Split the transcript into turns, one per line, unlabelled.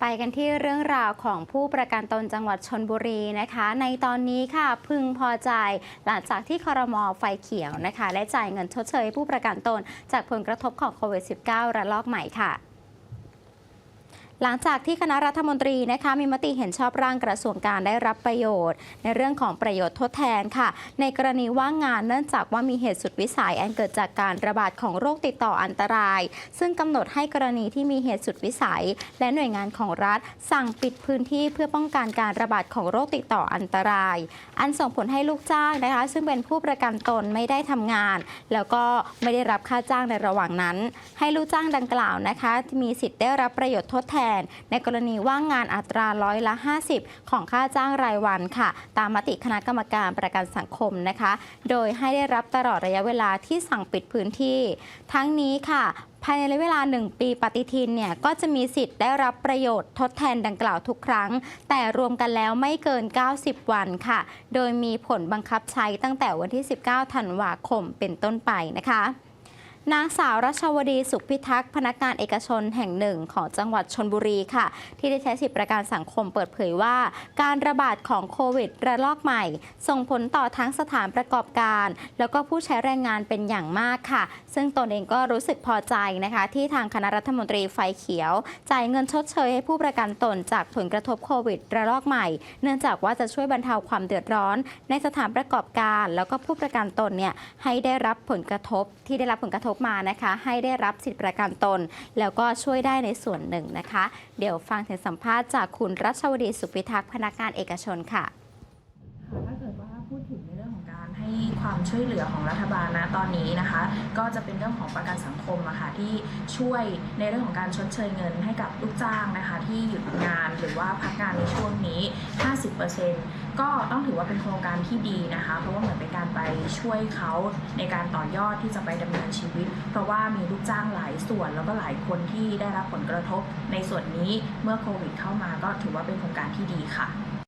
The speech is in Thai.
ไปกันที่เรื่องราวของผู้ประกันตนจังหวัดชนบุรีนะคะ ในตอนนี้ค่ะพึงพอใจหลังจากที่คอรมอไฟเขียวนะคะ และจ่ายเงินชดเชยผู้ประกันตนจากผลกระทบของโควิด -19 ระลอกใหม่ค่ะ หลังจากที่คณะรัฐมนตรีนะคะมีมติเห็นชอบร่างกระทรวงการได้รับประโยชน์ ในเรื่องของประโยชน์ทดแทนค่ะ ในกรณีว่างงานเนื่องจากว่ามีเหตุสุดวิสัยอันเกิดจากการระบาดของโรคติดต่ออันตราย ซึ่งกำหนดให้กรณีที่มีเหตุสุดวิสัย และหน่วยงานของรัฐ สั่งปิดพื้นที่เพื่อป้องกันการระบาดของโรคติดต่ออันตราย อันส่งผลให้ลูกจ้างนะคะ ซึ่งเป็นผู้ประกันตนไม่ได้ทำงาน แล้วก็ไม่ได้รับค่าจ้างในระหว่างนั้น ให้ลูกจ้างดังกล่าวนะคะ มีสิทธิ์ได้รับประโยชน์ทดแทนในกรณีว่างงานอัตราร้อยละ 50 ของค่าจ้างรายวันค่ะ ตามมติคณะกรรมการประกันสังคมนะคะ โดยให้ได้รับตลอดระยะเวลาที่สั่งปิดพื้นที่ ทั้งนี้ค่ะภายในระยะเวลา 1 ปีปฏิทินเนี่ยก็จะมีสิทธิ์ได้รับประโยชน์ทดแทนดังกล่าวทุกครั้ง แต่รวมกันแล้วไม่เกิน 90 วันค่ะ โดยมีผลบังคับใช้ตั้งแต่วันที่ 19 ธันวาคมเป็นต้นไปนะคะ นางสาวรัชวดีสุขพิทักษ์พนักงานเอกชนแห่งหนึ่งของจังหวัดชนบุรีค่ะ ที่ได้ใช้สิทธิประกันสังคมเปิดเผยว่า การระบาดของโควิดระลอกใหม่ ส่งผลต่อทั้งสถานประกอบการ แล้วก็ผู้ใช้แรงงานเป็นอย่างมากค่ะ ซึ่งตนเองก็รู้สึกพอใจนะคะ ที่ทางคณะรัฐมนตรีไฟเขียว จ่ายเงินชดเชยให้ผู้ประกันตนจากผลกระทบโควิดระลอกใหม่ เนื่องจากว่าจะช่วยบรรเทาความเดือดร้อน ในสถานประกอบการ แล้วก็ผู้ประกันตนเนี่ยให้ได้รับผลกระทบที่ได้รับผลกระทบมานะคะ ให้ได้รับสิทธิประกันตน แล้วก็ช่วยได้ในส่วนหนึ่งนะคะ เดี๋ยวฟังเสียงสัมภาษณ์จากคุณรัชวดีสุพิทักษ์พนักงานเอกชนค่ะ
ถ้าเกิดว่าพูดถึงในเให้ความช่วยเหลือของรัฐบาลนะตอนนี้นะคะ ก็จะเป็นเรื่องของประกันสังคมอะค่ะที่ช่วยในเรื่องของการชดเชยเงินให้กับลูกจ้างนะคะ ที่หยุดงานหรือว่าพักงานในช่วงนี้ 50%ก็ต้องถือว่าเป็นโครงการที่ดีนะคะ เพราะว่าเหมือนเป็นการไปช่วยเขาในการต่อยอดที่จะไปดำเนินชีวิต เพราะว่ามีลูกจ้างหลายส่วนแล้วก็หลายคนที่ได้รับผลกระทบในส่วนนี้เมื่อโควิดเข้ามาก็ถือว่าเป็นโครงการที่ดีค่ะ